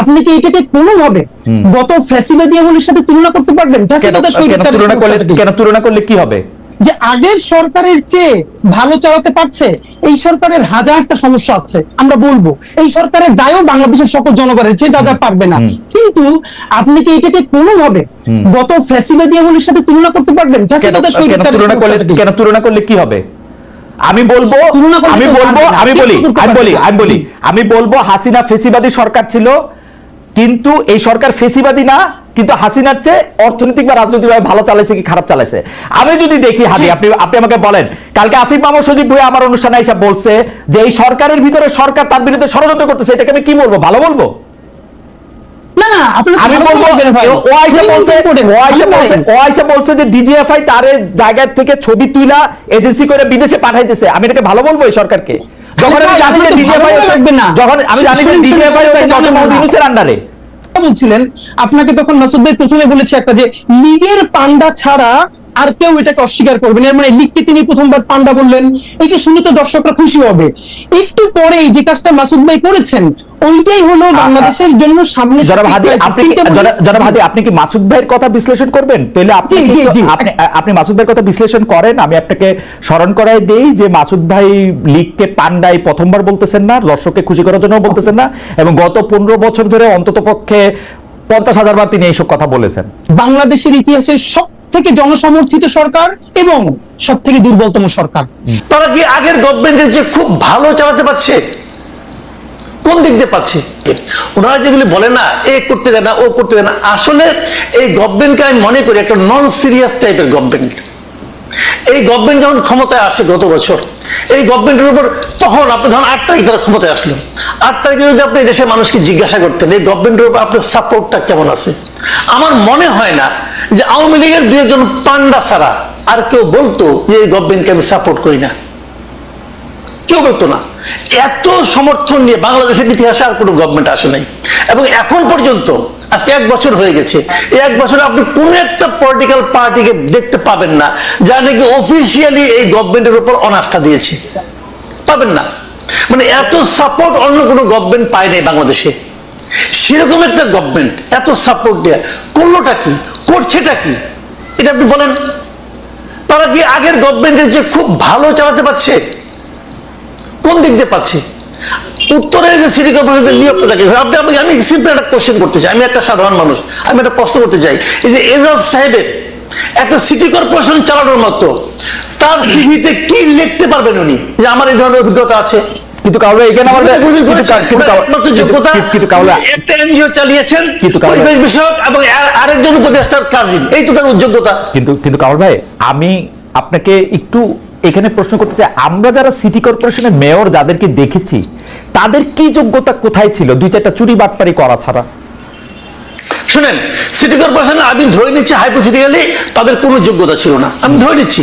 আপনি কি এটাকে কোনোভাবে গত ফ্যাসিবাদী আমলের সাথে তুলনা করতে পারবেন? কেন তুলনা করলে কি? কেন তুলনা করলে কি হবে? যে আগের সরকারের চেয়ে ভালো চালাতে পারছে এই সরকারের হাজারটা সমস্যা আছে আমরা বলব। এই সরকারের দায়ও বাংলাদেশের সকল জনগণের চেয়ে যা যা পারবে না। কিন্তু আপনি কি এটাকে কোনোভাবে গত ফ্যাসিবাদী আমলের সাথে তুলনা করতে পারবেন? কেন তুলনা করলে কি? কেন তুলনা করলে কি হবে? আমি বলব আমি বলব আমি বলি আমি বলি আমি বলি আমি বলব হাসিনা ফেসিবাদী সরকার ছিল কিন্তু এই সরকার ফেসিবাদী না কিন্তু হাসিনার চেয়ে অর্থনৈতিক বা রাজনৈতিকভাবে ভালো চালাইছে কি খারাপ চালাইছে? আমি যদি দেখি হাদি আপনি আপনি আমাকে বলেন কালকে আসিফ মাহমুদ সজীব ভুঁইয়া আমার অনুষ্ঠানে এসে বলছে যে এই সরকারের ভিতরে সরকার তার বিরুদ্ধে ষড়যন্ত্র করতেছে এটাকে আমি কি বলব? ভালো বলব? না না আপনি আমি বলবেন ভাই। ও আইসা বলছে ও আইসা ভাই, বলছে ও আইসা বলছে যে ডিজিএফআই তার জায়গা থেকে ছবি তুইলা এজেন্সি করে বিদেশে পাঠাইতেছে। আমি এটাকে ভালো বলব এই সরকারকে? যখন আমি জানি যে ডিজিএফআই না। যখন আমি জানি যে ডিজিএফআই ডক্টর মোহাম্মদ ইউনূসের আন্ডারে বলছিলেন আপনাকে তখন মাসুদ ভাই প্রথমে বলেছি একটা যে লীগের পান্ডা ছাড়া আর কেউ এটাকে অস্বীকার করবে না। মানে লিখতে তিনি প্রথমবার পান্ডা বললেন। এটা শুনে তো দর্শকরা খুশি হবে। একটু পরে যে কাজটা মাসুদ ভাই করেছেন ওইটাই হলো বাংলাদেশের জন্য সামনে জনাব হাদি আপনি কি- মাসুদ ভাইয়ের কথা বিশ্লেষণ করবেন? তাহলে আপনি। আপনি আপনি মাসুদ ভাইয়ের কথা বিশ্লেষণ করেন। আমি আপনাকে স্মরণ করাই দেই যে মাসুদ ভাই লীগকে পান্ডাই প্রথমবার বলতেছেন না দর্শককে খুশি করার জন্য বলতেছেন না এবং গত পনেরো বছর ধরে অন্তত পক্ষে পঞ্চাশ হাজার বার তিনি এইসব কথা বলেছেন। বাংলাদেশের ইতিহাসের সব থেকে জনসমর্থিত সরকার এবং সব থেকে দুর্বলতম সরকার। তারা কি আগের গভর্নমেন্টের যে খুব ভালো চালাতে পারছে? কোন দিক দিয়ে পাচ্ছে ওনারা যেগুলি বলে না এ করতে দেয় না ও করতে দেয় না আসলে এই গভর্নমেন্টকে আমি মনে করি একটা নন সিরিয়াস টাইপের গভর্নমেন্ট এই গভর্নমেন্ট যখন ক্ষমতায় আসে গত বছর, এই গভর্নমেন্টের উপর তখন আপনি ধরুন আট তারিখ তারা ক্ষমতায় আসলো। আট তারিখে যদি আপনি দেশের মানুষকে জিজ্ঞাসা করতেন, এই গভর্নমেন্টের উপর আপনার সাপোর্টটা কেমন আছে? আমার মনে হয় না যে আওয়ামী লীগের দুই একজন পান্ডা ছাড়া আর কেউ বলতো যে এই গভর্নমেন্টকে আমি সাপোর্ট করি না। কেউ বলতো না। এত সমর্থন নিয়ে বাংলাদেশের ইতিহাসে আর কোনো গভর্নমেন্ট আসে নাই। এবং এখন পর্যন্ত, আজকে এক বছর হয়ে গেছে এক বছরে আপনি কোন একটা পলিটিক্যাল পার্টিকে দেখতে পাবেন না, যা নাকি অফিসিয়ালি এই গভর্নমেন্টের উপর অনাস্থা দিয়েছে। পাবেন না। মানে এত সাপোর্ট অন্য কোনো গভর্নমেন্ট পায় নাই বাংলাদেশে। সেরকম একটা গভর্নমেন্ট এত সাপোর্ট দেয়া। করলোটা কি? করছেটা কি? এটা আপনি বলেন। তারা কি আগের গভর্নমেন্টের যে খুব ভালো চালাতে পারছে? কোন দিক দিয়ে পাচ্ছি? উত্তরে যে সিটি কর্পোরেশনের নিয়োগটা থাকে আপনি আপনি আমি সিম্পল একটা কোশ্চেন করতে চাই। আমি একটা সাধারণ মানুষ আমি একটা প্রশ্ন করতে চাই। এই যে এজাজ সাহেবের একটা সিটি কর্পোরেশন চালানোর মতো তার সিভিতে কি লিখতে পারবেন উনি? যে আমার এই ধরনের অভিজ্ঞতা আছে। কিন্তু কাউরে এখানে কিন্তু কিন্তু- যোগ্যতা কিন্তু কাউরে একটা এনজিও চালিয়েছেন কিন্তু পরিবেশ বিষয়ক এবং আর- আরেকজন উপদেষ্টার কাজিন এই তো তার যোগ্যতা। কিন্তু কিন্তু কামাল ভাই আমি আপনাকে একটু এখানে প্রশ্ন করতে চাই আমরা যারা সিটি কর্পোরেশনের মেয়র যাদেরকে দেখেছি তাদের কি যোগ্যতা কোথায় ছিল? দুই চারটা চুরি বাটপারি করা ছাড়া। শুনেন সিটি কর্পোরেশন আমি ধরে নিচ্ছি হাইপোথেটিক্যালি তাদের কোনো যোগ্যতা ছিল না। আমি ধরে নিচ্ছি।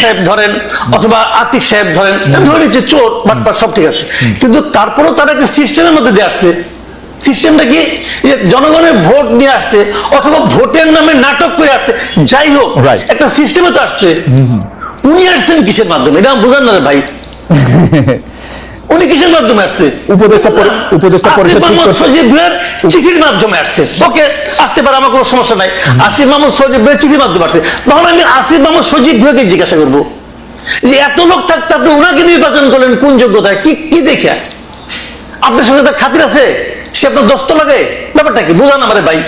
সাহেব ধরেন অথবা আতিক সাহেব ধরেন ধরে নিচ্ছি চোর বাটপার সব ঠিক আছে। কিন্তু তারপরেও তারা একটা সিস্টেমের মধ্যে দিয়ে আসছে। সিস্টেমটা কি? যে জনগণের ভোট নিয়ে আসছে অথবা ভোটের নামে নাটক করে আসছে। যাই হোক. একটা সিস্টেমে তো আসছে। উনি আসছেন কিসের মাধ্যমে? এটা বোঝান না ভাই। উনি কিসের মাধ্যমে আসছে? উপদেষ্টা উপদেষ্টা পরিষদ মোহাম্মদ চিঠির মাধ্যমে আসছে। ওকে আসতে পারে আমার কোনো সমস্যা নাই। আসিফ মোহাম্মদ সজীব ভুঁইয়ার চিঠির মাধ্যমে আসছে। তখন আমি আসিফ মোহাম্মদ সজীব ভুঁইয়াকে জিজ্ঞাসা করব। যে এত লোক থাকতে আপনি ওনাকে নির্বাচন করলেন কোন যোগ্যতায়? কি কি দেখে? আপনার সঙ্গে তার খাতির আছে? সে আপনার দস্ত লাগে? ব্যাপারটা কি? বুঝান আমারে ভাই।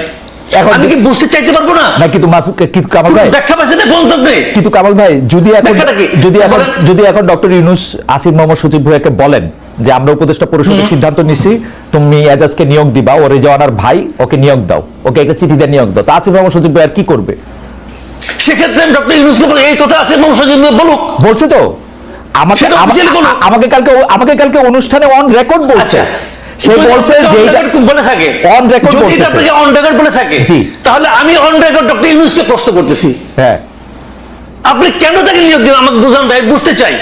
এখন- আমি কি বুঝতে চাইতে পারব না? না কিন্তু মাসুদ কিন্তু কামাল ভাই ব্যাখ্যা পাচ্ছেন না গন্তব্যে কিন্তু কামাল ভাই যদি এখন যদি এখন যদি এখন ডক্টর ইউনুস আসিফ মোহাম্মদ সচিব ভুয়াকে বলেন যে আমরা উপদেষ্টা পরিষদের সিদ্ধান্ত নিচ্ছি তুমি এজাজকে নিয়োগ দিবা রেজওয়ানার ভাই ওকে নিয়োগ দাও। ওকে একটা চিঠি দিয়ে নিয়োগ দাও। তা আসিফ মোহাম্মদ সচিব ভুয়া কি করবে? সেক্ষেত্রে ডক্টর এই কথা আসিফ মোহাম্মদ সজীব ভুঁইয়া বলুক। বলছে তো। আমাকে কালকে আমাকে কালকে অনুষ্ঠানে অন রেকর্ড বলছে। আচ্ছা। সে বলছে বলে থাকে On record যদি। আপনাকে অন রেকর্ড বলে থাকে তাহলে আমি অন রেকর্ড ডক্টর ইউনুসকে প্রশ্ন করতেছি। হ্যাঁ। আপনি কেন তাকে নিয়োগ দিলেন? আমাকে বুঝান ভাই বুঝতে চাই।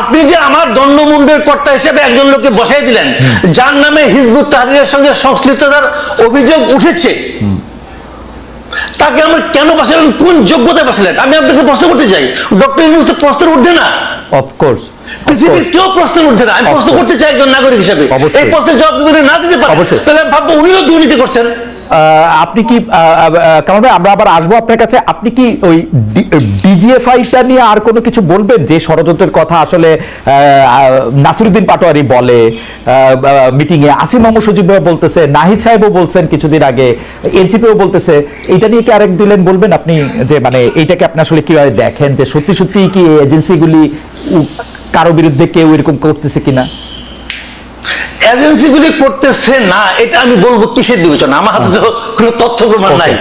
আপনি যে আমার দণ্ডমুন্ডের কর্তা হিসেবে একজন লোককে বসাই দিলেন যার নামে হিজবুত তাহরিরের সঙ্গে সংশ্লিষ্টতার অভিযোগ উঠেছে তাকে আমার কেন বসালেন? কোন যোগ্যতায় বসালেন? আমি আপনাকে প্রশ্ন করতে চাই। ডক্টর ইউনুস তো প্রশ্নের উঠবে না। অফকোর্স পৃথিবীর কেউ প্রশ্ন উঠছে না। আমি প্রশ্ন করতে চাই একজন নাগরিক হিসেবে। এই প্রশ্নের জবাব যদি না দিতে পারে তাহলে আমি ভাববো উনিও দুর্নীতি করছেন। আপনি কি কামাল ভাই আমরা আবার আসব আপনার কাছে। আপনি কি ওই ডিজিএফআইটা নিয়ে আর কোনো কিছু বলবেন? যে ষড়যন্ত্রের কথা আসলে নাসিরুদ্দিন পাটোয়ারি বলে মিটিং এ আসিম সজিব ভাই বলতেছে নাহিদ সাহেবও বলছেন কিছুদিন আগে এনসিপিও বলতেছে। এটা নিয়ে কি আরেক দিলেন বলবেন আপনি? যে মানে এইটাকে আপনি আসলে কীভাবে দেখেন? যে সত্যি সত্যি কি এজেন্সিগুলি কারও বিরুদ্ধে কেউ এরকম করতেছে কিনা? এজেন্সিগুলি করতেছে না এটা আমি বলব কিসের বিবেচনা? আমার হাতে তো কোনো তথ্য প্রমাণ নাই।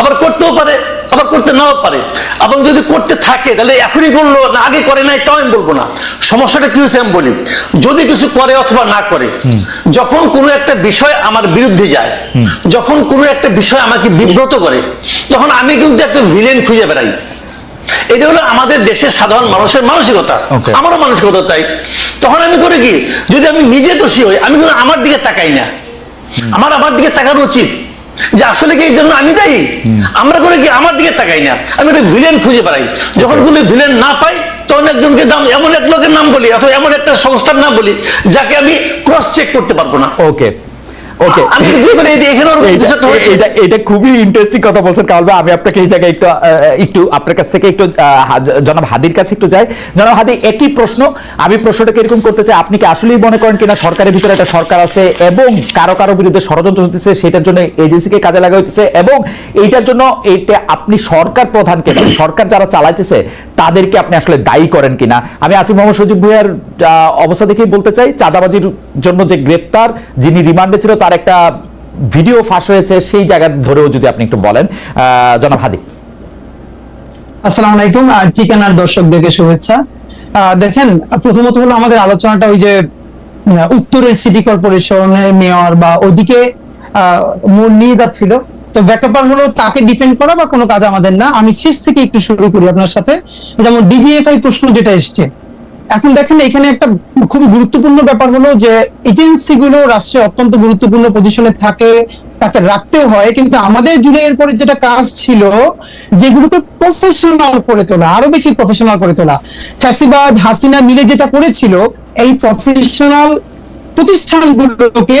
আবার করতেও পারে আবার করতে নাও পারে। এবং যদি করতে থাকে তাহলে এখনই বলল না আগে করে নাই তাও আমি বলব না। সমস্যাটা কি হয়েছে আমি বলি যদি কিছু করে অথবা না করে যখন কোনো একটা বিষয় আমার বিরুদ্ধে যায় যখন কোনো একটা বিষয় আমাকে বিব্রত করে তখন আমি কিন্তু একটা ভিলেন খুঁজে বেড়াই। এটা হলো আমাদের দেশের সাধারণ মানুষের মানসিকতা। আমারও মানসিকতা চাই তখন আমি করে কি যদি আমি নিজে দোষী হই আমি কিন্তু আমার দিকে তাকাই না। আমার আমার দিকে তাকানো উচিত যে আসলে কি এই জন্য আমি দায়ী? আমরা করে কি আমার দিকে তাকাই না। আমি একটা ভিলেন খুঁজে বেড়াই। যখন কোনো ভিলেন না পাই তখন একজনকে দাম এমন এক লোকের নাম বলি অথবা এমন একটা সংস্থার নাম বলি যাকে আমি ক্রস চেক করতে পারব না। ওকে ওকে আমি কিন্তু মানে এখানে ওরকম কিছু একটা হচ্ছে। এটা এটা খুবই ইন্টারেস্টিং কথা বলছেন কাল আমি আপনাকে এই জায়গায় একটু একটু আপনার কাছ থেকে একটু জনাব হাদির কাছে একটু যাই। জনাব হাদি একই প্রশ্ন আমি প্রশ্নটাকে এরকম করতে চাই আপনি কি আসলেই মনে করেন কিনা সরকারের ভিতরে একটা সরকার আছে এবং কারও কারও বিরুদ্ধে ষড়যন্ত্র হতেছে সেটার জন্য এজেন্সিকে কাজে লাগা হইতেছে এবং এইটার জন্য এইটা আপনি সরকার প্রধানকে নয়, সরকার যারা চালাইতেছে তাদেরকে আপনি আসলে দায়ী করেন কিনা? আমি আসিফ মোহাম্মদ সজিব ভুইয়ার অবস্থা দেখেই বলতে চাই চাঁদাবাজির জন্য যে গ্রেপ্তার যিনি রিমান্ডে ছিল তার একটা ভিডিও ফাঁস হয়েছে সেই জায়গা ধরেও যদি আপনি একটু বলেন জনাব হাদি। আসসালামু আলাইকুম ঠিকানার দর্শকদেরকে শুভেচ্ছা। দেখেন, প্রথমত হলো আমাদের আলোচনাটা ওই যে উত্তরের সিটি কর্পোরেশনের মেয়র বা ওদিকে মোড় নিয়ে যাচ্ছিল। তো ব্যাপার হলো তাকে ডিফেন্ড করা বা কোনো কাজ আমাদের না। আমি শেষ থেকে একটু শুরু করি আপনার সাথে। যেমন ডিজিএফআই প্রশ্ন যেটা এসছে এখন দেখেন এখানে একটা খুবই গুরুত্বপূর্ণ ব্যাপার হলো যে এজেন্সি গুলো রাষ্ট্রে অত্যন্ত গুরুত্বপূর্ণ পজিশনে থাকে, তাকে রাখতে হয়, কিন্তু আমাদের জুড়ে এরপরে যেটা কাজ ছিল যেগুলোকে প্রফেশনাল করে তোলা, আরও বেশি প্রফেশনাল করে তোলা, ফ্যাসিবাদ, হাসিনা মিলে যেটা করেছিল, এই প্রফেশনাল প্রতিষ্ঠানগুলোকে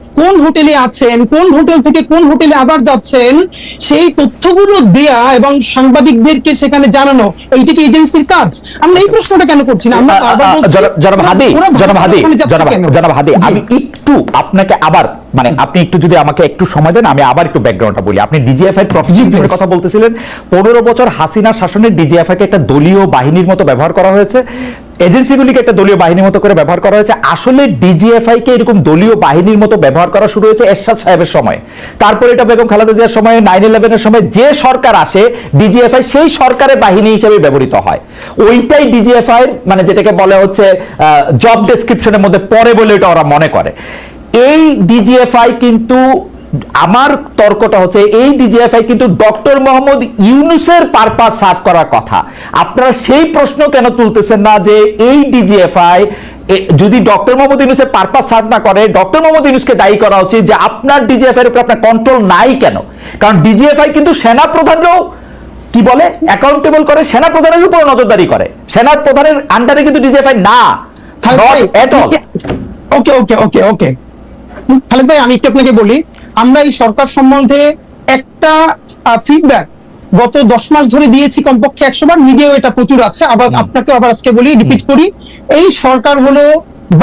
কোন হোটেলে আছেন কোন হোটেল থেকে কোন হোটেলে আবার যাচ্ছেন সেই তথ্যগুলো দেয়া এবং সাংবাদিকদেরকে সেখানে জানানো এইটা কি এজেন্সির কাজ? আমরা এই প্রশ্নটা কেন করছি না? আমরা জনাব- হাদি জনাব হাদি জনাব হাদি আমি একটু আপনাকে আবার মানে আপনি একটু যদি আমাকে একটু সময় দেন আমি আবার একটু ব্যাকগ্রাউন্ডটা বলি। আপনি ডিজিএফআই please. কথা বলতেছিলেন। পনেরো বছর হাসিনা শাসনের ডিজিএফআই কে একটা দলীয় বাহিনীর মতো ব্যবহার করা হয়েছে। এজেন্সিগুলিকে একটা দলীয় বাহিনীর মতো করে ব্যবহার করা হয়েছে। আসলে ডিজিএফআই কে এরকম দলীয় বাহিনীর মতো ব্যবহার করা শুরু হয়েছে এরশাদ সাহেবের সময়। তারপরে এটা বেগম খালেদা জিয়ার সময় নাইন ইলেভেনের সময় যে সরকার আসে ডিজিএফআই সেই সরকারের বাহিনী হিসেবে ব্যবহৃত হয়। ওইটাই ডিজিএফআই মানে যেটাকে বলা হচ্ছে জব ডেসক্রিপশনের মধ্যে পড়ে বলে এটা ওরা মনে করে। এই ডিজিএফআই কিন্তু আমার তর্কটা হচ্ছে এই ডিজিএফআই কিন্তু ডক্টর মোহাম্মদ ইউনুসের পারপাস সার্ভ করার কথা। আপনারা সেই প্রশ্ন কেন তুলতেছেন না যে এই ডিজিএফআই যদি ডক্টর মোহাম্মদ ইউনুসের পারপাস সার্ভ না করে ডক্টর মোহাম্মদ ইউনুসকে দায়ী করা উচিত যে আপনার ডিজিএফআই এর উপর আপনার কন্ট্রোল নাই কেন? কারণ ডিজিএফআই কিন্তু সেনা প্রধানরাও কি বলে? অ্যাকাউন্টেবল করে সেনা প্রধানের উপর নজরদারি করে। সেনা প্রধানের আন্ডারে কিন্তু ডিজিএফআই না. ওকে ওকে ওকে ওকে। খালেদ ভাই আমি একটু আপনাকে বলি আমরা এই সরকার সম্বন্ধে একটা ফিডব্যাক গত দশ মাস ধরে দিয়েছি কমপক্ষে একশো বার মিডিয়াও এটা প্রচুর আছে আবার আপনাকে আবার আজকে বলি রিপিট করি। এই সরকার হলো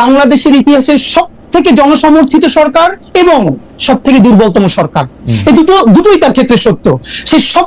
বাংলাদেশের ইতিহাসের সব থেকে জনসমর্থিত সরকার এবং সব থেকে দুর্বলতম সরকার। এই দুটো দুটোই তার ক্ষেত্রে সত্য। সেই সব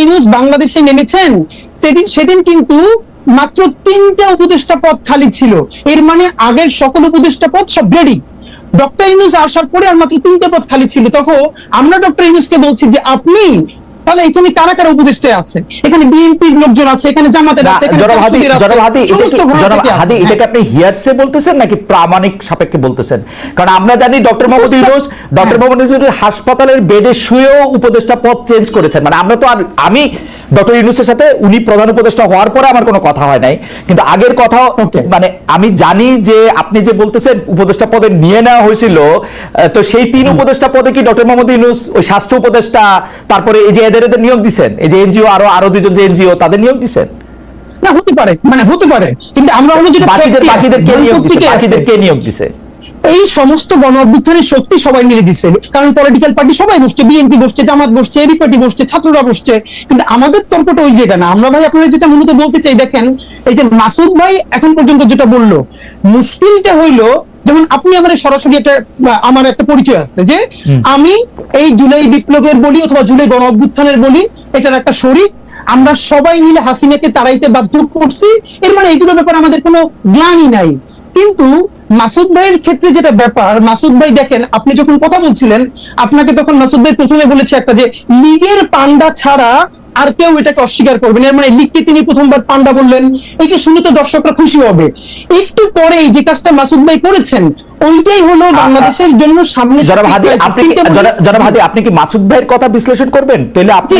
ইউনুস বাংলাদেশে নেমেছেন। সেদিন সেদিন কিন্তু মাত্র তিনটা উপদেষ্টা পদ খালি ছিল। এর মানে আগের সকল উপদেষ্টা পদ সব রেডি ডক্টর ইউনুস আসার পরে আর মাত্র তিনটে পদ খালি ছিল। তখন আমরা ডক্টর ইউনুসকে বলছি যে, আপনি তাহলে এখানে কারা কারা উপদেষ্টায় আছে? এখানে বিএনপির লোকজন আছে এখানে জামাতের আছে হাদি এটাকে আপনি হিয়ারসে বলতেছেন নাকি প্রামাণিক সাপেক্ষে বলতেছেন? কারণ আমরা জানি ডক্টর মোহাম্মদ ইউনুস ডক্টর। মোহাম্মদ ইউনুস হাসপাতালের বেডে শুয়েও উপদেষ্টা পদ চেঞ্জ করেছেন মানে আমরা তো আর আমি ডক্টর ইউনুসের সাথে উনি প্রধান উপদেষ্টা হওয়ার পরে আমার কোনো কথা হয় নাই। কিন্তু আগের কথা মানে আমি জানি যে আপনি যে বলতেছেন উপদেষ্টা পদে নিয়ে নেওয়া হয়েছিল তো সেই তিন উপদেষ্টা পদে কি ডক্টর মোহাম্মদ ইউনুস ওই স্বাস্থ্য উপদেষ্টা তারপরে এই যে এদের এদের নিয়োগ দিছেন? এই যে এনজিও আরও আরও দুজন যে এনজিও তাদের নিয়োগ দিছেন? না হতে পারে। মানে হতে পারে। কিন্তু আমরা অন্য যেটা বাকিদের বাকিদের কে নিয়োগ আছে। বাকিদের কে নিয়োগ দিছে? এই সমস্ত গণ অভ্যুত্থানের শক্তি সবাই মিলে দিচ্ছে কারণ পলিটিক্যাল পার্টি সবাই বসছে বিএনপি বসছে জামাত বসছে এবি পার্টি বসছে ছাত্ররা বসছে। কিন্তু আমাদের তর্কটা ওই জায়গা না। আমরা ভাই আপনারা যেটা মূলত বলতে চাই দেখেন এই যে মাসুদ ভাই এখন পর্যন্ত যেটা বলল মুশকিলটা হইল যেমন আপনি আমার সরাসরি একটা আমার একটা পরিচয় আছে যে আমি এই জুলাই বিপ্লবের বলি অথবা জুলাই গণ অভ্যুত্থানের বলি এটার একটা শরীর আমরা সবাই মিলে হাসিনাকে তাড়াইতে বাধ্য করছি। এর মানে এইগুলোর ব্যাপারে আমাদের কোনো জ্ঞানই নাই। কিন্তু মাসুদ ভাইয়ের ক্ষেত্রে যেটা ব্যাপার মাসুদ ভাই দেখেন আপনি যখন কথা বলছিলেন আপনাকে তখন মাসুদ ভাই প্রথমে বলেছে একটা যে লীগের পান্ডা ছাড়া আর কেউ এটাকে অস্বীকার করবে না। এর মানে লীগকে তিনি প্রথমবার পান্ডা বললেন। এইটা শুনে তো দর্শকরা খুশি হবে। একটু পরে যে কাজটা মাসুদ ভাই করেছেন ওইটাই হলো বাংলাদেশের জন্য সামনে আপনি আপনি কি মাসুদ ভাইয়ের কথা বিশ্লেষণ করবেন? তাহলে। আপনি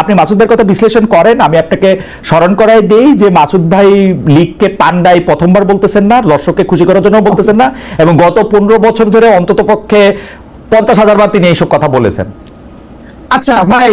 আপনি মাসুদ ভাইয়ের কথা বিশ্লেষণ করেন। আমি আপনাকে স্মরণ করাই দেই যে মাসুদ ভাই লীগকে পান্ডাই প্রথমবার বলতেছেন না দর্শককে খুশি করার জন্য বলতেছেন না এবং গত পনেরো বছর ধরে অন্তত পক্ষে পঞ্চাশ হাজার বার তিনি এইসব কথা বলেছেন। আচ্ছা ভাই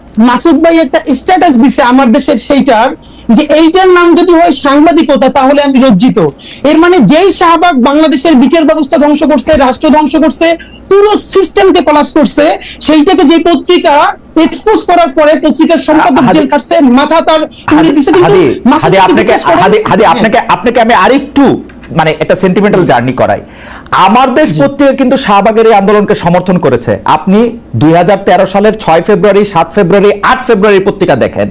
মাসুদ ভাই একটা স্ট্যাটাস দিছে আমার দেশের সেইটার যে এইটার নাম যদি হয় সাংবাদিকতা তাহলে আমি লজ্জিত এর মানে যেই শাহবাগ বাংলাদেশের বিচার ব্যবস্থা ধ্বংস করছে রাষ্ট্র ধ্বংস করছে পুরো সিস্টেমকে কলাপস করছে সেইটাকে যে পত্রিকা এক্সপোজ করার পরে পত্রিকার সম্পাদক জেল কাটছে মাথা তার উড়ে দিছে কিন্তু আপনাকে হাদি হ্যাঁ। আপনাকে আপনাকে আমি আরেকটু মানে একটা সেন্টিমেন্টাল জার্নি করাই আমার দেশ পত্রিকা কিন্তু শাহবাগের এই আন্দোলনকে সমর্থন করেছে। আপনি দুই হাজার তেরো সালের ছয় ফেব্রুয়ারি সাত ফেব্রুয়ারি আট ফেব্রুয়ারি পত্রিকা দেখেন।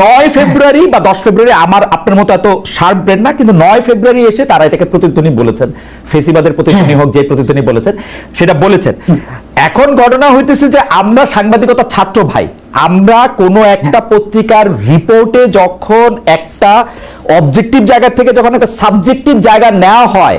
নয় ফেব্রুয়ারি বা দশ ফেব্রুয়ারি আমার আপনার মতো এত শার্প ব্রেন না কিন্তু নয় ফেব্রুয়ারি এসে তারা এটাকে প্রতিধ্বনি বলেছেন। ফেসিবাদের প্রতিধ্বনি হোক যে প্রতিধ্বনি বলেছেন সেটা বলেছেন। এখন ঘটনা হইতেছে যে আমরা সাংবাদিকতা ছাত্র ভাই আমরা কোনো একটা পত্রিকার রিপোর্টে যখন একটা অবজেক্টিভ জায়গা থেকে যখন একটা সাবজেক্টিভ জায়গা নেওয়া হয়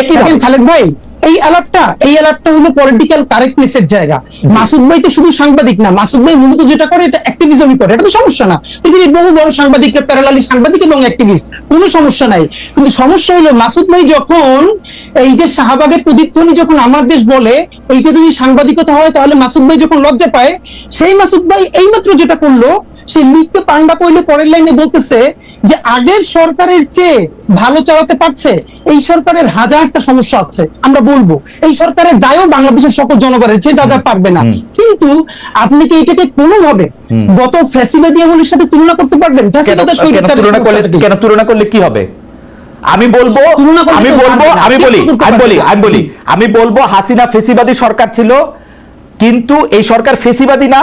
একই দেখেন খালেদ ভাই এই আলাপটা এই আলাপটা হলো পলিটিক্যাল কারেক্টনেস জায়গা। মাসুদ ভাই তো শুধু সাংবাদিক না মাসুদ ভাই মূলত যেটা করে এটা অ্যাক্টিভিজমই করে। এটা তো সমস্যা না। পৃথিবীর বহু বড় সাংবাদিকরা প্যারালালি সাংবাদিক এবং অ্যাক্টিভিস্ট কোনো সমস্যা নাই। কিন্তু সমস্যা হলো মাসুদ ভাই যখন এই যে শাহবাগের প্রতিধ্বনি যখন আমার দেশ বলে এইটা যদি সাংবাদিকতা হয় তাহলে মাসুদ ভাই যখন লজ্জা পায় সেই মাসুদ ভাই এইমাত্র যেটা করল সে লিখতে পান্ডা পইলে পরের লাইনে বলতেছে যে আগের সরকারের চেয়ে ভালো চালাতে পারছে এই সরকারের হাজারটা সমস্যা আছে আমরা বলব। এই সরকারের দায়ও বাংলাদেশের সকল জনগণের চেয়ে যা যা পারবে না। কিন্তু আপনি কি এটাকে কোনোভাবে গত ফ্যাসিবাদী আমলের সাথে তুলনা করতে পারবেন? কেন তুলনা করলে কি? হবে? আমি বলব আমি বলব আমি বলি আমি বলি আমি বলি আমি বলব হাসিনা ফেসিবাদী সরকার ছিল কিন্তু এই সরকার ফেসিবাদী না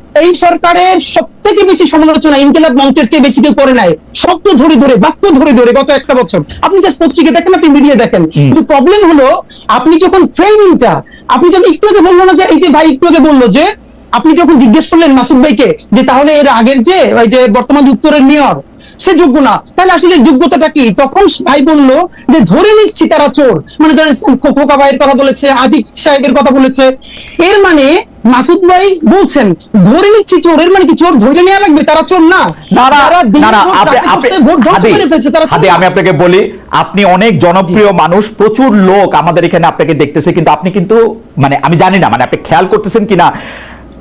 এই সরকারের সব থেকে বেশি সমালোচনা ইনকিলাব মঞ্চের চেয়ে বেশি কেউ করে নাই। শব্দ ধরে ধরে বাক্য ধরে ধরে গত একটা বছর। আপনি জাস্ট পত্রিকা দেখেন আপনি মিডিয়া দেখেন। কিন্তু প্রবলেম হলো আপনি যখন ফ্রেমিংটা আপনি যখন একটু আগে বলল না যে এই যে ভাই একটু আগে বলল যে আপনি যখন জিজ্ঞেস করলেন মাসুদ ভাইকে যে তাহলে এর আগের যে ওই যে বর্তমান উত্তরের মেয়র সে যোগ্য না। তাহলে আসলে যোগ্যতাটা কি? তখন ভাই বলল যে ধরে নিচ্ছি তারা চোর। মানে ধরেন খোকা ভাইয়ের কথা বলেছে আদিক সাহেবের কথা বলেছে। এর মানে মাসুদ ভাই বলছেন ধরে নিচ্ছি চোর এর মানে কি চোর ধরে নেওয়া লাগবে? তারা চোর না। আমি আপনাকে বলি আপনি অনেক জনপ্রিয় মানুষ প্রচুর লোক আমাদের এখানে আপনাকে দেখতেছে কিন্তু আপনি কিন্তু মানে আমি জানি না মানে আপনি খেয়াল করতেছেন কিনা?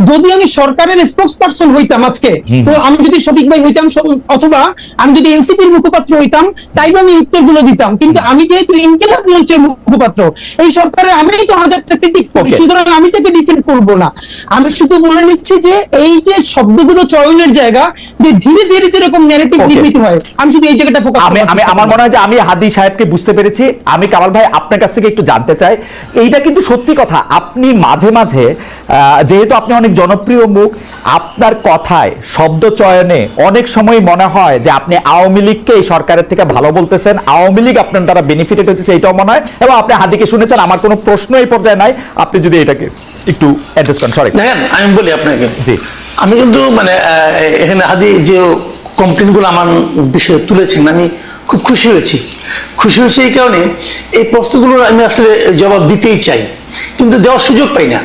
যদি আমি সরকারের স্পোক্স পার্সন হইতাম আজকে তো আমি যদি শফিক ভাই হইতাম অথবা আমি যদি এনসিপির মুখপাত্র হইতাম তাইলে আমি উত্তরগুলো দিতাম। কিন্তু আমি যেহেতু ইনকিলাব মঞ্চের মুখপাত্র এই সরকারের আমি তো হাজারটা ক্রিটিক করি সুতরাং আমি তাকে ডিফেন্ড করব না। আমি শুধু বলে নিচ্ছি যে এই যে শব্দগুলো চয়নের জায়গা যে ধীরে ধীরে যেরকম ন্যারেটিভ নির্মিত হয় আমি শুধু এই জায়গাটা ফোকাস আমি আমি আমার মনে হয় যে আমি হাদি সাহেবকে বুঝতে পেরেছি। আমি কামাল ভাই আপনার কাছ থেকে একটু জানতে চাই। এইটা কিন্তু সত্যি কথা। আপনি মাঝে মাঝে আহ, যেহেতু আপনি অনেক জনপ্রিয় মুখ আপনার কথায় শব্দ চয়নে অনেক সময় মনে হয় যে আপনি আওয়ামী লীগকে এই সরকারের থেকে ভালো বলতেছেন। আওয়ামী লীগ আপনার দ্বারা বেনিফিটেড হতেছে এটাও মনে হয়। এবং আপনি হাদিকে শুনেছেন আমার কোনো প্রশ্ন এই পর্যায়ে নাই। আপনি যদি এটাকে একটু অ্যাড্রেস করেন সরি দেখেন আমি বলি আপনাকে। জি। আমি কিন্তু মানে এখানে হাদি যে কমপ্লেনগুলো আমার বিষয়ে তুলেছেন আমি খুব খুশি হয়েছি। খুশি হয়েছি এই কারণে এই প্রশ্নগুলোর আমি আসলে জবাব দিতেই চাই। কিন্তু দেওয়ার সুযোগ পাই না।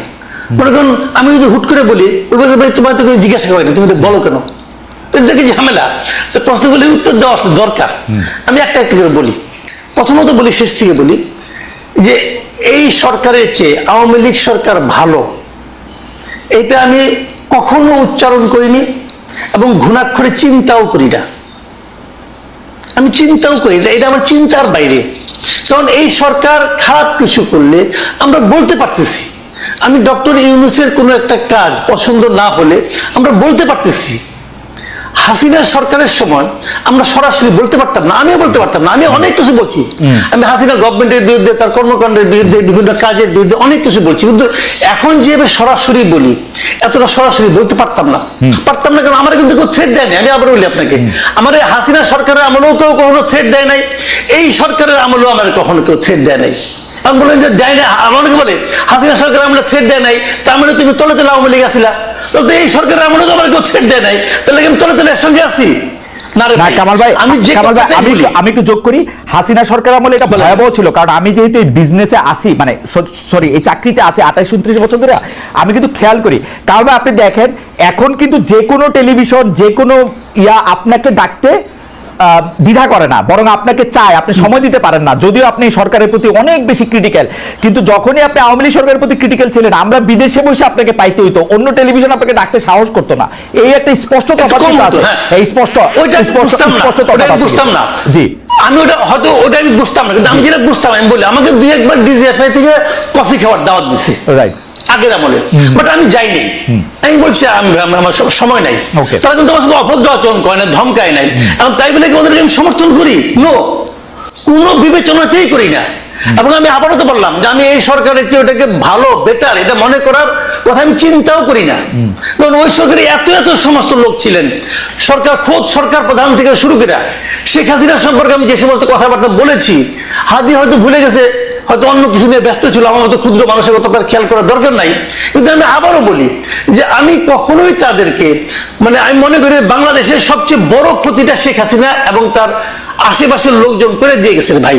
মনে করুন আমি যদি হুট করে বলি ভাই তোমার তো জিজ্ঞাসা করে তুমি তো বলো কেন? এটা কি ঝামেলা। তো প্রশ্নগুলি উত্তর দেওয়া দরকার। আমি একটা একটা করে বলি। প্রথমত বলি শেষ থেকে বলি যে এই সরকারের চেয়ে আওয়ামী লীগ সরকার ভালো। এটা আমি কখনো উচ্চারণ করিনি এবং ঘুণাক্ষরে চিন্তাও করি না। আমি চিন্তাও করি না এটা আমার চিন্তার বাইরে। কারণ এই সরকার খারাপ কিছু করলে আমরা বলতে পারতেছি। আমি ডক্টর ইউনুসের কোনো একটা কাজ পছন্দ না হলে আমরা বলতে পারতেছি। হাসিনা সরকারের সময় আমরা সরাসরি বলতে পারতাম না আমিও বলতে পারতাম না আমি অনেক কিছু বলছি। আমি হাসিনা গভর্নমেন্টের বিরুদ্ধে তার কর্মকাণ্ডের বিরুদ্ধে বিভিন্ন কাজের বিরুদ্ধে অনেক কিছু বলছি। কিন্তু এখন যেভাবে সরাসরি বলি এতটা সরাসরি বলতে পারতাম না। পারতাম না কারণ আমার কিন্তু কেউ থ্রেট দেয়নি আমি আবার বলি আপনাকে। আমার হাসিনা সরকারের আমলেও কেউ কখনো থ্রেট দেয় নাই এই সরকারের আমলেও আমার কখনো কেউ থ্রেট দেয় নাই। আমি বললেন যে দেয় না আমার অনেকে বলে হাসিনা সরকার আমলে থ্রেট দেয় নাই তার মানে তুমি তলে তলে আওয়ামী লীগ আসিলা তো এই সরকারের আমলে তো আমার কেউ থ্রেট দেয় নাই তাহলে আমি তলে তলে সঙ্গে ভাই আমি যে কামাল ভাই কথাটাই আমি বলি, একটু- যোগ করি। হাসিনা সরকার আমলে এটা ভয়াবহ ছিল কারণ আমি যেহেতু এই বিজনেসে আসি মানে সরি এই চাকরিতে আছি আঠাশ উনত্রিশ বছর ধরে আমি কিন্তু খেয়াল করি। কারণ আপনি দেখেন এখন কিন্তু যে কোনো টেলিভিশন যে কোনো ইয়া আপনাকে ডাকতে দ্বিধা করে না বরং আপনাকে চায় আপনি সময় দিতে পারেন না। যদিও আপনি সরকারের প্রতি অনেক বেশি ক্রিটিক্যাল কিন্তু যখনই আপনি আওয়ামী লীগ সরকারের প্রতি ক্রিটিক্যাল ছিলেন আমরা বিদেশে বসে আপনাকে পাইতে হইতো অন্য টেলিভিশন আপনাকে ডাকতে সাহস করতো না। এই একটা স্পষ্ট তফাৎ আছে। হ্যাঁ। এই স্পষ্ট স্পষ্ট স্পষ্ট তফাৎ বুঝতাম না। জি। আমি ওটা হয়তো ওটা আমি বুঝতাম না কিন্তু আমি যেটা বুঝতাম আমি বলি আমাকে দুই একবার ডিজিএফআই থেকে কফি খাওয়ার দাওয়াত দিছে। রাইট আগের আমলে। বাট আমি যাইনি। আমি বলছি আমি- আমি- আমার সময় নাই। তারা কিন্তু আমার সাথে অভদ্র আচরণ করে না ধমকায় নাই। এবং তাই বলে কি ওদেরকে আমি সমর্থন করি? নো কোনো বিবেচনাতেই করি না। এবং আমি আবারও তো বললাম যে আমি এই সরকারের চেয়ে ওটাকে ভালো বেটার এটা মনে করার কথা আমি চিন্তাও করি না। কারণ ওই সরকারে এত এত সমস্ত লোক ছিলেন। সরকার খোদ সরকার প্রধান থেকে শুরু করে শেখ হাসিনা সম্পর্কে আমি যে সমস্ত কথাবার্তা বলেছি হাদি হয়তো ভুলে গেছে হয়তো অন্য কিছু নিয়ে ব্যস্ত ছিল আমার মতো ক্ষুদ্র মানুষের কথা তার খেয়াল করার দরকার নাই। কিন্তু আমি আবারও বলি যে আমি কখনোই তাদেরকে মানে আমি মনে করি বাংলাদেশের সবচেয়ে বড় ক্ষতিটা শেখ হাসিনা এবং তার আশেপাশের লোকজন করে দিয়ে গেছেন ভাই।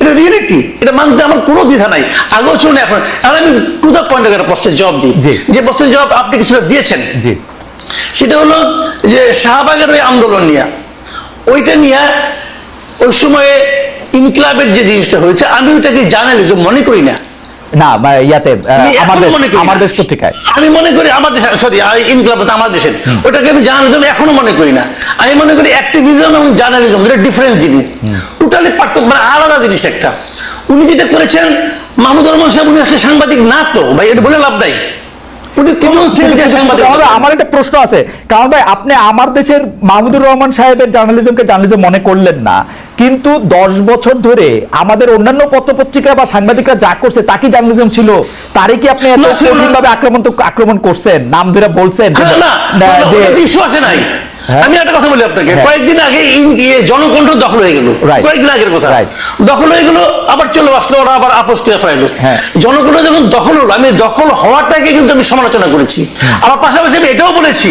এটা রিয়েলিটি এটা মানতে আমার কোনো দ্বিধা নাই। আগেও ছিল না এখন আর আমি টু দ্য পয়েন্ট একটা প্রশ্নের জবাব দিই। যে প্রশ্নের জবাব আপনি কিছুটা দিয়েছেন। সেটা হলো যে শাহবাগের ওই আন্দোলন নিয়ে ওইটা নিয়ে ওই সময়ে ইনক্লাবের যে জিনিসটা হয়েছে আমি ওইটাকে জার্নালিজম মনে করি না। না ইয়াতে এখনও আমাদের মনে করি না। পত্রিকায়। আমি মনে করি আমাদের সরি ইনক্লাব আমার দেশের। ওটাকে আমি জার্নালিজম এখনও মনে করি না। আমি মনে করি অ্যাক্টিভিজম এবং জার্নালিজম এটা ডিফারেন্ট জিনিস। টোটালি পার্থক্য মানে আলাদা জিনিস একটা। উনি যেটা করেছেন মাহমুদুর রহমান সাহেব উনি আসলে সাংবাদিক না তো। ভাই এটা বলে লাভ নাই। আমার একটা প্রশ্ন আছে। কারণ ভাই আপনি আমার দেশের মাহমুদুর রহমান সাহেবের জার্নালিজমকে জার্নালিজম মনে করলেন না। কিন্তু দশ বছর ধরে আমাদের অন্যান্য পত্রপত্রিকা বা সাংবাদিকরা যা করছে তা কি জার্নালিজম ছিল? তারই কি আপনি এত কঠিনভাবে আক্রমণ আক্রমণ করছেন? নাম ধরে বলছেন যে- না, না, না, যে ওটাতে issue আসে নাই। হ্যাঁ। আমি একটা কথা বলি আপনাকে হ্যাঁ। কয়েকদিন আগে ইন- ইয়ে জনকণ্ঠ দখল হয়ে গেল. কয়েকদিন আগের কথা. দখল হয়ে গেল আবার চলে আসলো ওরা আবার আপোষ করে ফেলাইলো হ্যাঁ। জনকণ্ঠ যখন দখল হলো আমি দখল হওয়াটাকে কিন্তু আমি সমালোচনা করেছি আবার পাশাপাশি আমি এটাও বলেছি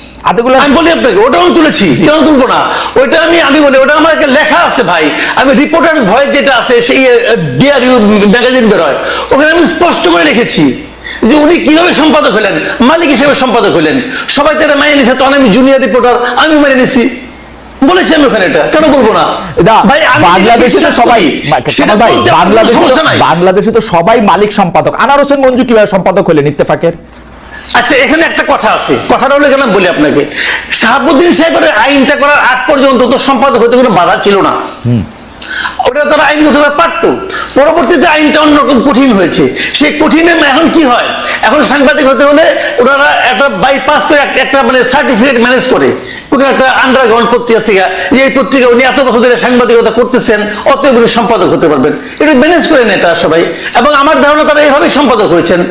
আমি বলি আপনাকে ওটাও আমি তুলেছি কেন তুলবো না। ওইটা আমি আমি বলি ওটা আমার একটা লেখা আছে ভাই। আমি রিপোর্টার ভয়েস যেটা আছে সেই ডিআর ইউ ম্যাগাজিন বেরোয় ওখানে আমি স্পষ্ট করে রেখেছি যে উনি কীভাবে সম্পাদক হলেন মালিক হিসেবে সম্পাদক হলেন। সবাই তারা মাইনে নিছে তখন আমি জুনিয়র রিপোর্টার আমি মেনে নিছি। বলেছি আমি ওখানে এটা কেন বলব না? বাংলাদেশে তো সবাই ভাই বাংলাদেশে বাংলাদেশে তো সবাই মালিক সম্পাদক। আনার হোসেন মঞ্জু কীভাবে সম্পাদক হলেন ইত্তেফাকের? আচ্ছা এখানে একটা কথা আছে। কথাটা হলো কেন বলি আপনাকে? শাহাবুদ্দিন সাহেবের আইনটা করার আগ পর্যন্ত তো সম্পাদক হতে কোনো বাধা ছিল না। ওটা তারা আইনগতভাবে পারতো পরবর্তীতে আইনটা অন্যরকম কঠিন হয়েছে। সেই কঠিনে এখন কি হয়? এখন সাংবাদিক হতে হলে ওনারা একটা বাইপাস করে একটা- মানে সার্টিফিকেট ম্যানেজ করে। কোনো একটা আন্ডারগ্রাউন্ড পত্রিকা থেকে। যে এই পত্রিকা উনি এত বছর ধরে সাংবাদিকতা করতেছেন অতএব উনি সম্পাদক হতে পারবেন। এটা ম্যানেজ করে নেয় তারা সবাই। এবং আমার ধারণা তারা এইভাবেই সম্পাদক হয়েছেন।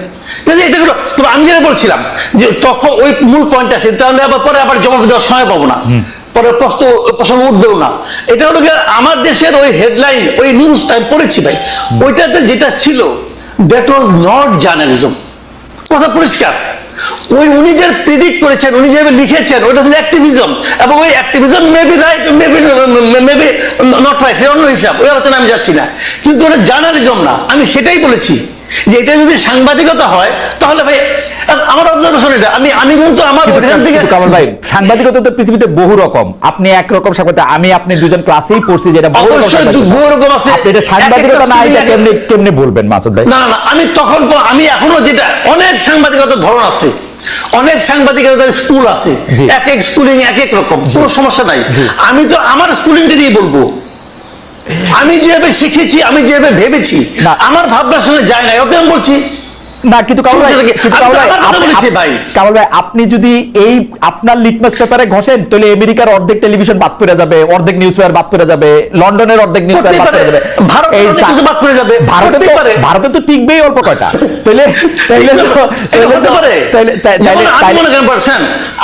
এটা হলো তবে আমি যেটা বলছিলাম যে তখন ওই মূল পয়েন্ট আসে তাহলে আবার পরে আবার জবাব দেওয়ার সময় পাবো না। পরে প্রশ্ন প্রসঙ্গ উঠবেও না। এটা হলো আমার দেশের ওই হেডলাইন ওই নিউজ টাইম পড়েছি ভাই ওইটাতে যেটা ছিল দ্যাট ওয়াজ নট জার্নালিজম কথা পরিষ্কার। ওই উনি যে প্রেডিক্ট করেছেন উনি যেভাবে লিখেছেন ওটা ছিল অ্যাক্টিভিজম এবং ওই activism maybe right maybe maybe not right অন্য হিসাব ওই আলোচনা আমি যাচ্ছি না। কিন্তু ওটা জার্নালিজম না আমি সেটাই বলেছি। যে এটা যদি সাংবাদিকতা হয় তাহলে ভাই আমার অবজারভেশন এটা। আমি আমি কিন্তু আমার থেকে কামাল ভাই সাংবাদিকতা তো পৃথিবীতে বহু রকম। আপনি একরকম সাংবাদিক আমি আপনি দুজন ক্লাসেই পড়ছি যেটা অবশ্যই বহু রকম আছে। আপনি এটা সাংবাদিকতা না এটা কেমনে কেমনে বলবেন মাসুদ ভাই? না না আমি তখন আমি এখনও যেটা অনেক সাংবাদিকতার ধরন আছে। অনেক সাংবাদিকতার স্কুল আছে। এক এক স্কুলিং এক এক রকম। কোনো সমস্যা নাই। আমি তো আমার স্কুলিংটা দিয়ে বলব। আমি যেভাবে শিখেছি আমি যেভাবে ভেবেছি আমার ভাবনার সঙ্গে যায় না আমি বলছি না কিন্তু কামাল ভাই সমস্যা কি? কিন্তু আমি ভাই, আমার কথা আপনি- বলেছি আপ- ভাই। কামাল ভাই আপনি যদি এই আপনার লিটমাস পেপারে ঘষেন তাহলে আমেরিকার অর্ধেক টেলিভিশন বাদ পড়ে যাবে অর্ধেক নিউজ পেপার বাদ পড়ে যাবে লন্ডনের অর্ধেক নিউজ পেপার বাদ পড়ে যাবে ভারতের এই কিছু বাদ পড়ে যাবে। ভারতে তো ভারতে তো টিকবেই অল্প কয়টা তাহলে তাহলে তাহলে হতে তো- পারে তাহলে তাহলে- আমি তাহলে- মনে করেন পারছেন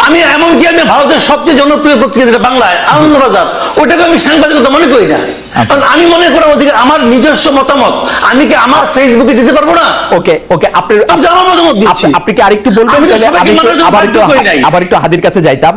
আমি এমনকি আমি ভারতের সবচেয়ে জনপ্রিয় পত্রিকা যেটা বাংলায় আনন্দবাজার ওটাকে আমি সাংবাদিকতা মনে করি না আমি মনে করি অধিকার আমার নিজস্ব মতামত। আমি কি আমার ফেসবুকে দিতে পারব না? ওকে ওকে আপনি আমার মতামত দিচ্ছি। আপনি কি আরেকটু বলবেন। আবার একটু হাদির কাছে যাইতাম।